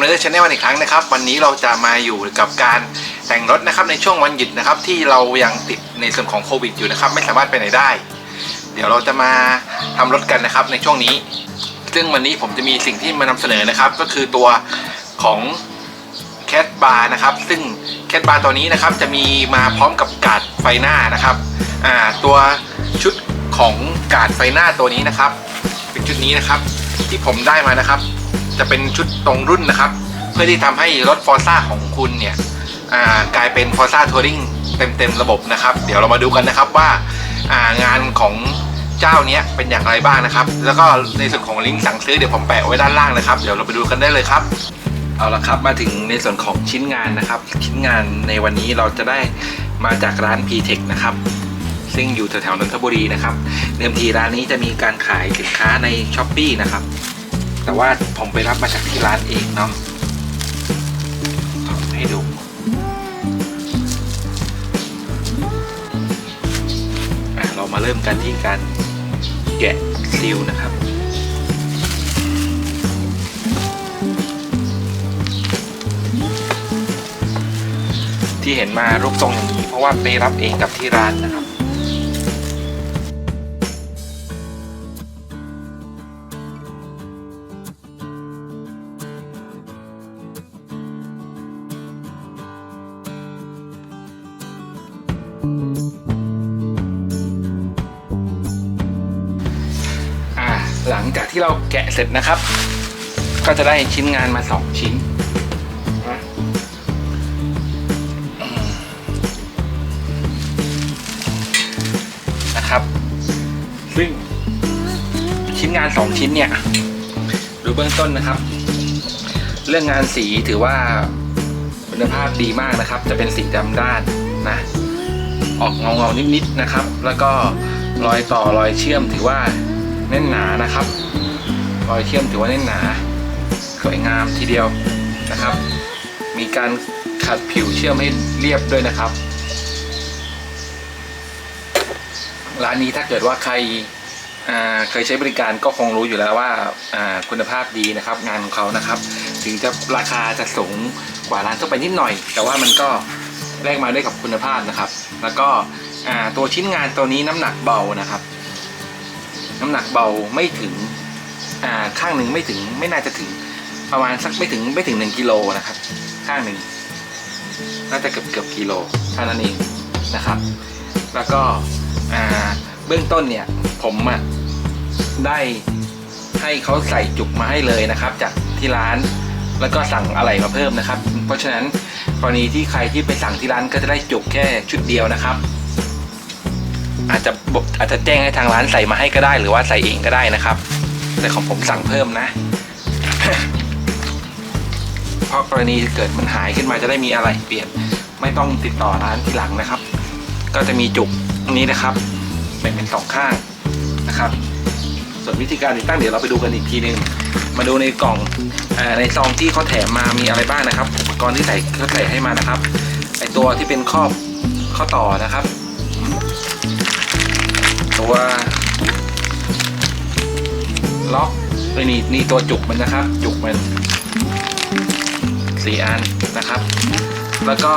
กับทอมเลอร์ชาแนลอีกครั้งนะครับ วันนี้เราจะมาอยู่กับการแต่งรถนะครับในช่วงวันหยุดนะครับ ที่เรายังติดในส่วนของโควิดอยู่นะครับ ไม่สามารถไปไหนได้ เดี๋ยวเราจะมาทำรถกันนะครับในช่วงนี้ ซึ่งวันนี้ผมจะมีสิ่งที่มานำเสนอนะครับ ก็คือตัวของแคทบาร์นะครับ ซึ่งแคทบาร์ตัวนี้นะครับ จะมีมาพร้อมกับกาดไฟหน้านะครับอ่าตัวชุดของกาดไฟหน้าตัวนี้นะครับ เป็นชุดนี้นะครับ ที่ผมได้มานะครับ จะเป็นชุดตรงรุ่นนะครับ เพื่อที่ทำให้รถฟอร์ซ่าของคุณเนี่ยกลายเป็นฟอร์ซ่าทัวริงเต็มๆระบบนะครับ เดี๋ยวเรามาดูกันนะครับว่างานของเจ้าเนี้ยเป็นอย่างไรบ้างนะครับ แล้วก็ในส่วนของลิงก์สั่งซื้อเดี๋ยวผมแปะไว้ด้านล่างนะครับ เดี๋ยวเราไปดูกันได้เลยครับ เอาละครับมาถึงในส่วนของชิ้นงานนะครับ ชิ้นงานในวันนี้เราจะได้มาจากร้าน p t e c h นะครับ ซึ่งอยู่แถวๆนนทบุรีนะครับ เดิมทีร้านนี้จะมีการขายสินค้าใน s h อ p e e นะครับ แต่ว่าผมไปรับมาจากที่ร้านเองเนาะเอาให้ดูอะเรามาเริ่มกันที่การแกะซีลนะครับที่เห็นมารูปทรงอย่างนี้เพราะว่าไปรับเองกับที่ร้านนะครับ จากที่เราแกะเสร็จนะครับ ก็จะได้ชิ้นงานมาสองชิ้นนะครับ ซึ่งชิ้นงานสองชิ้นเนี่ย ดูเบื้องต้นนะครับ เรื่องงานสีถือว่าคุณภาพดีมากนะครับ จะเป็นสีดำด้านนะออกเงาเงาๆนิดๆนะครับ แล้วก็รอยต่อรอยเชื่อมถือว่าแน่นหนานะครับ รอยเชื่อมถือว่าแน่นหนาสวยงามทีเดียวนะครับ มีการขัดผิวเชื่อมให้เรียบด้วยนะครับ ร้านนี้ถ้าเกิดว่าใครเคยใช้บริการก็คงรู้อยู่แล้วว่าคุณภาพดีนะครับ งานของเขานะครับ ถึงจะราคาจะสูงกว่าร้านทั่วไปนิดหน่อย แต่ว่ามันก็แลกมาด้วยกับคุณภาพนะครับ แล้วก็ตัวชิ้นงานตัวนี้น้ำหนักเบานะครับ น้ำหนักเบาไม่ถึง ข้างหนึ่งไม่ถึงไม่น่าจะถึงประมาณสักไม่ถึงไม่ถึงหนึ่งกิโลนะครับ ข้างหนึ่งน่าจะเกือบเกือบกิโลเท่านั้นเองนะครับ แล้วก็เบื้องต้นเนี่ยผมอะได้ให้เขาใส่จุกมาให้เลยนะครับ จากที่ร้านแล้วก็สั่งอะไรมาเพิ่มนะครับ เพราะฉะนั้นกรณีที่ใครที่ไปสั่งที่ร้านก็จะได้จุกแค่ชุดเดียวนะครับ อาจจะอกอาจจะแจ้งให้ทางร้านใส่มาให้ก็ได้ หรือว่าใส่เองก็ได้นะครับ แต่ของผมสั่งเพิ่มนะ เพราะกรณีเกิดมันหายขึ้นมาจะได้มีอะไรเปลี่ยน ไม่ต้องติดต่อร้านทีหลังนะครับ ก็จะมีจุกนี้นะครับแบ่งเป็นสองข้างนะครับ ส่วนวิธีการติดตั้งเดี๋ยวเราไปดูกันอีกทีหนึ่งมาดูในกล่องอในซองที่เขาแถมมามีอะไรบ้างนะครับ อุปกรณ์ที่ใส่เขาใส่ให้มานะครับไอตัวที่เป็นครอบข้อต่อนะครับ เอ้ยนี่นี่ตัวจุกมันนะครับ จุกมันสี่อันนะครับ แล้วก็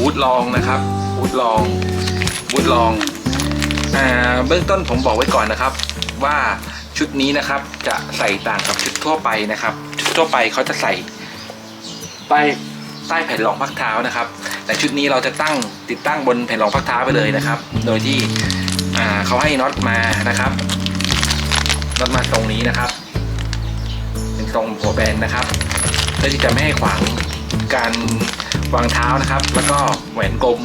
วูดลองนะครับวูดลองวูดลองอ่าเบื้องต้นผมบอกไว้ก่อนนะครับ ว่าชุดนี้นะครับจะใส่ต่างกับชุดทั่วไปนะครับ ชุดทั่วไปเขาจะใส่ใต้ใต้แผ่นรองพักเท้านะครับ แต่ชุดนี้เราจะตั้งติดตั้งบนแผ่นรองพักเท้าไปเลยนะครับ โดยที่เขาให้น็อตมานะครับ น็อตมาตรงนี้นะครับ เป็นตรงหัวแบนนะครับเพื่อที่จะไม่ให้ขวางการวางเท้านะครับ แล้วก็แหวนกลม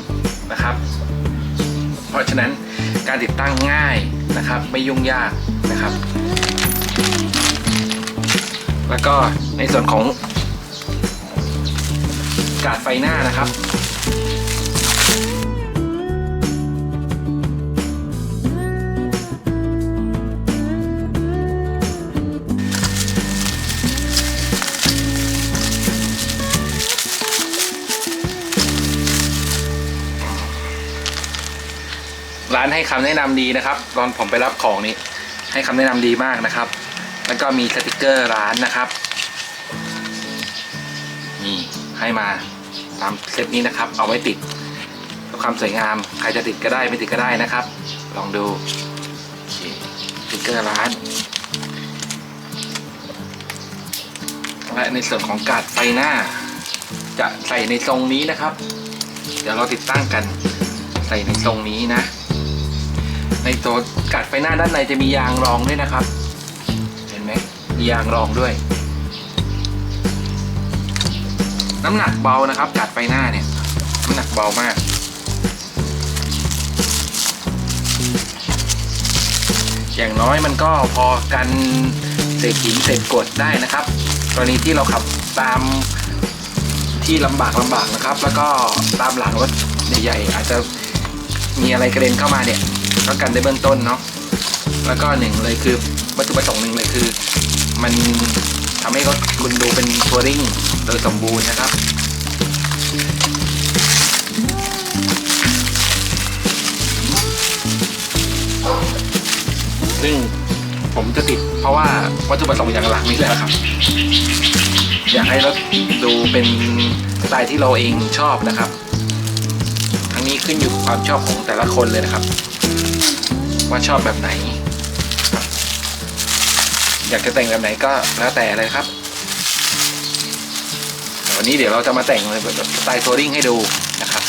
นะครับ เพราะฉะนั้นการติดตั้งง่ายนะครับ ไม่ยุ่งยากนะครับ แล้วก็ในส่วนของกาดไฟหน้านะครับ ร้านให้คำแนะนำดีนะครับ ตอนผมไปรับของนี้ ให้คำแนะนำดีมากนะครับ แล้วก็มีสติกเกอร์ร้านนะครับนี่ให้มาตามเซตนี้นะครับ เอาไว้ติดเพื่อความสวยงามใครจะติดก็ได้ไม่ติดก็ได้นะครับ ลองดูสติกเกอร์ร้านและในส่วนของกาดไฟหน้า จะใส่ในทรงนี้นะครับ เดี๋ยวเราติดตั้งกันใส่ในทรงนี้นะ ในตัวการ์ดไฟหน้าด้านในจะมียางรองด้วยนะครับ เห็นไหมมียางรองด้วย น้ำหนักเบานะครับการ์ดไฟหน้าเนี่ย น้ำหนักเบามากอย่างน้อยมันก็พอกันเศษหินเศษกรวดได้นะครับ กรณีที่เราขับตามที่ลำบากลำบากนะครับ แล้วก็ตามหลังรถใหญ่ๆอาจจะมีอะไรกระเด็นเข้ามาเนี่ย ก็กันได้เบื้องต้นเนาะแล้วก็หนึ่งเลยคือวัตถุประสงค์หนึ่งเลยคือ มันทำให้รถคุณดูเป็นทัวริงโดยสมบูรณ์นะครับซึ่งผมจะติดเพราะว่าวัตถุประสงค์อย่างหลักนี่แหละครับ อยากให้รถดูเป็นสไตล์ที่เราเองชอบนะครับ ทั้งนี้ขึ้นอยู่กับความชอบของแต่ละคนเลยนะครับ ว่าชอบแบบไหน อยากจะแต่งแบบไหนก็แล้วแต่เลยครับ วันนี้เดี๋ยวเราจะมาแต่งแบบสไตล์ทัวริงให้ดูนะครับ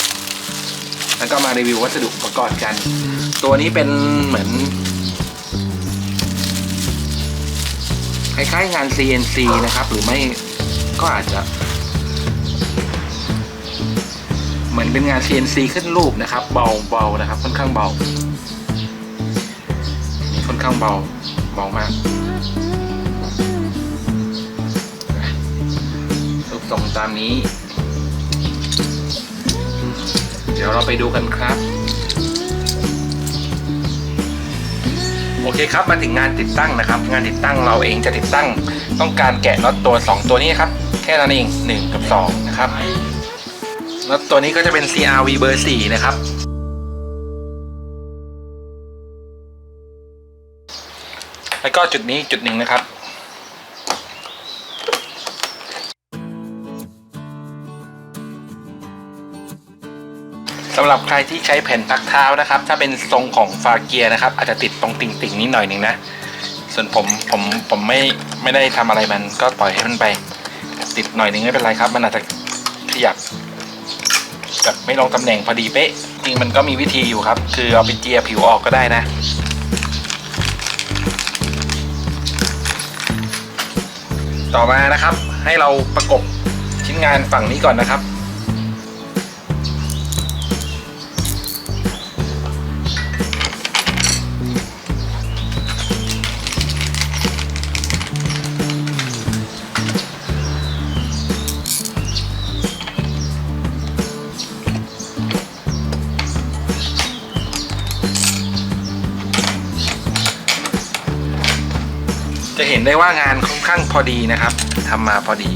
แล้วก็มารีวิววัสดุประกอบกัน ตัวนี้เป็นเหมือนคล้ายๆงาน CNC นะครับ หรือไม่ก็อาจจะ เหมือนเป็นงาน CNC ขึ้นรูปนะครับ เบาเบานะครับ ค่อนข้างเบา ข้างเบาเบามากรูปทรงตามนี้ เดี๋ยวเราไปดูกันครับ โอเคครับมาถึงงานติดตั้งนะครับ งานติดตั้งเราเองจะติดตั้ง ต้องการแกะน็อตตัว 2 ตัวนี้ครับ แค่นั้นเอง 1 กับ 2 นะครับน็อตตัวนี้ก็จะเป็น CRV เบอร์ 4 นะครับ แล้วก็จุดนี้จุดหนึ่งนะครับสำหรับใครที่ใช้แผ่นพักเท้านะครับ ถ้าเป็นทรงของฟาเกียนะครับ อาจจะติดตรงติ่งๆนิดหน่อยหนึ่งนะ ส่วนผมผมผมไม่ไม่ได้ทำอะไรมันก็ปล่อยให้มันไป ติดหน่อยหนึ่งไม่เป็นไรครับ มันอาจจะขยับแบบไม่ลงตำแหน่งพอดีเป๊ะจริงมันก็มีวิธีอยู่ครับ คือเอาไปเจียผิวออกก็ได้นะ ต่อมานะครับ ให้เราประกบชิ้นงานฝั่งนี้ก่อนนะครับ จะเห็นได้ว่างานค่อนข้างพอดีนะครับทำมาพอดี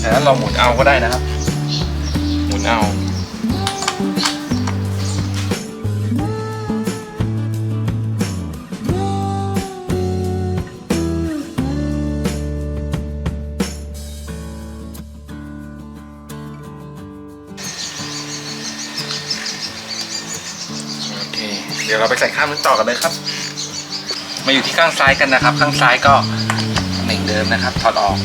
แต่นั้นเราหมุนเอาก็ได้นะครับ หมุนเอา เดี๋ยวเราไปใส่ข้ามนึงต่อกันเลยครับ มาอยู่ที่ข้างซ้ายกันนะครับ ข้างซ้ายก็ตำแหน่งเดิมนะครับ ถอดออก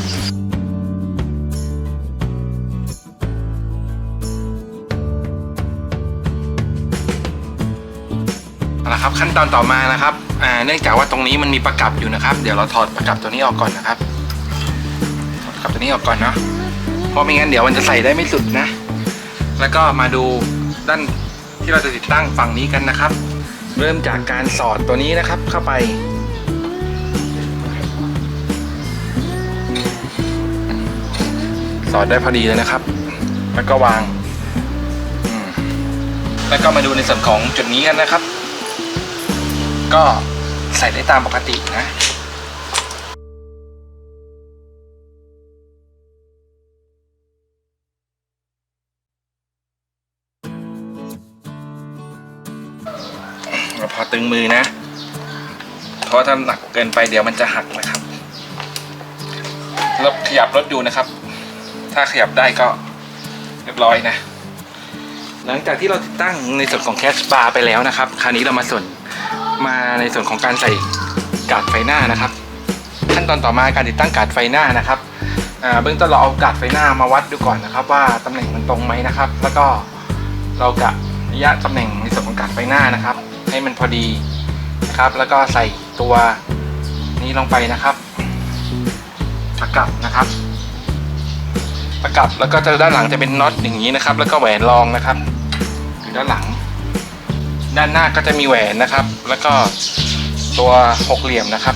เอาละครับขั้นตอนต่อมานะครับเนื่องจากว่าตรงนี้มันมีประกับอยู่นะครับ เดี๋ยวเราถอดประกับตัวนี้ออกก่อนนะครับถอดประกับตัวนี้ออกก่อนเนาะเพราะไม่งั้นเดี๋ยวมันจะใส่ได้ไม่สุดนะ แล้วก็มาดูด้านที่เราจะติดตั้งฝั่งนี้กันนะครับ เริ่มจากการสอดตัวนี้นะครับเข้าไป สอดได้พอดีเลยนะครับ แล้วก็วาง แล้วก็มาดูในส่วนของจุดนี้กันนะครับ ก็ใส่ได้ตามปกตินะ มือนะ เพราะถ้าหนักเกินไปเดี๋ยวมันจะหักนะครับแล้วขยับรถดูนะครับ ถ้าขยับได้ก็เรียบร้อยนะ หลังจากที่เราติดตั้งในส่วนของแคชบาร์ไปแล้วนะครับ คราวนี้เรามาส่วนมาในส่วนของการใส่กาดไฟหน้านะครับ ขั้นตอนต่อมาการติดตั้งกาดไฟหน้านะครับเบื้องต้นเราเอากาดไฟหน้ามาวัดดูก่อนนะครับ ว่าตำแหน่งมันตรงไหมนะครับ แล้วก็เรากะระยะตำแหน่งในส่วนของกาดไฟหน้านะครับ ให้มันพอดีนะครับ แล้วก็ใส่ตัวนี้ลงไปนะครับประกับนะครับประกับแล้วก็จะด้านหลังจะเป็นน็อตอย่างนี้นะครับ แล้วก็แหวนรองนะครับอยู่ด้านหลัง ด้านหน้าก็จะมีแหวนนะครับ แล้วก็ตัวหกเหลี่ยมนะครับ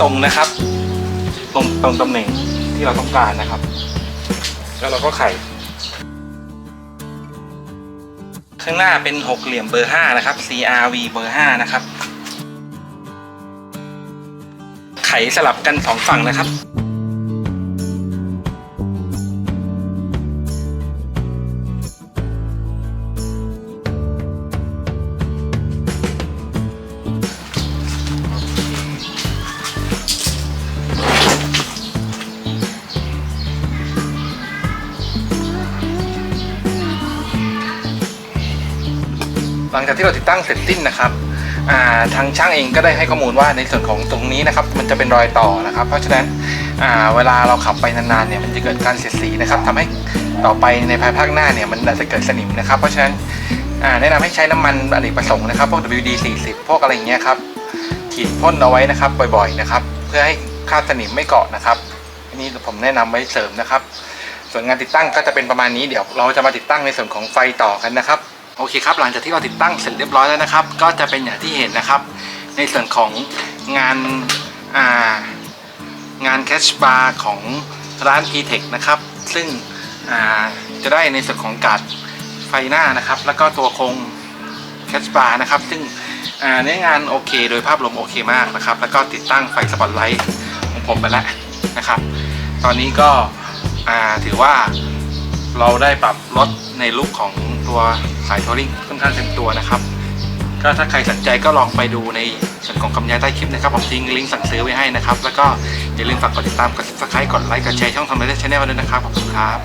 ตรงนะครับ ตรงตรงตำแหน่งที่เราต้องการนะครับ แล้วเราก็ไขข้างหน้าเป็นหกเหลี่ยมเบอร์ห้านะครับ CRV เบอร์ห้านะครับ ไขสลับกันสองฝั่งนะครับ ลังจากที่เราติดตั้งเสร็จสิ้นนะครับาทางช่างเองก็ได้ให้ข้อมูลว่าในส่วนของตรงนี้นะครับมันจะเป็นรอยต่อนะครับ เพราะฉะนั้นเวลาเราขับไปนานๆเนี่ยมันจะเกิดการเสียดสีนะครับทำให้ต่อไปในภายภาคหน้าเนี่ยมันอาจจะเกิดสนิมนะครับ เพราะฉะนั้นแนะนำให้ใช้น้ำมันอเนกประสงค์นะครับพวก WD 40พวกอะไรอย่างเงี้ยครับฉีดพ่นเอาไว้นะครับบ่อยๆนะครับเพื่อให้คราบสนิมไม่เกาะนะครับอันนี้ผมแนะนำไว้เสริมนะครับ ส่วนงานติดตั้งก็จะเป็นประมาณนี้เดี๋ยวเราจะมาติดตั้งในส่วนของไฟต่อกันนะครับ โอเคครับหลังจากที่เราติดตั้งเสร็จเรียบร้อยแล้วนะครับ ก็จะเป็นอย่างที่เห็นนะครับ ในส่วนของงานางานแคชบาร์ของร้าน p t e c h นะครับ ซึ่งจะได้ในส่วนของการดไฟหน้านะครับ แล้วก็ตัวโครงแคชบาร์นะครับ ซึ่งเนื้องานโอเค โดยภาพรวมโอเคมากนะครับ แล้วก็ติดตั้งไฟสปอตไลท์ของผมไปแล้วนะครับ ตอนนี้ก็ถือว่าเราได้ปรับลดในลุคของ ตัวสายทัวริงค่อนข้างเต็มตัวนะครับ ก็ถ้าใครสนใจก็ลองไปดูในส่วนของคำย้ายใต้คลิปนะครับ ผมทิ้งลิงก์สั่งซื้อไว้ให้นะครับ แล้วก็อย่าลืมฝากกดติดตาม กด subscribe กดไลค์ กดแชร์ช่องทำอะไรได้ชแนลด้วยนะครับ ขอบคุณครับ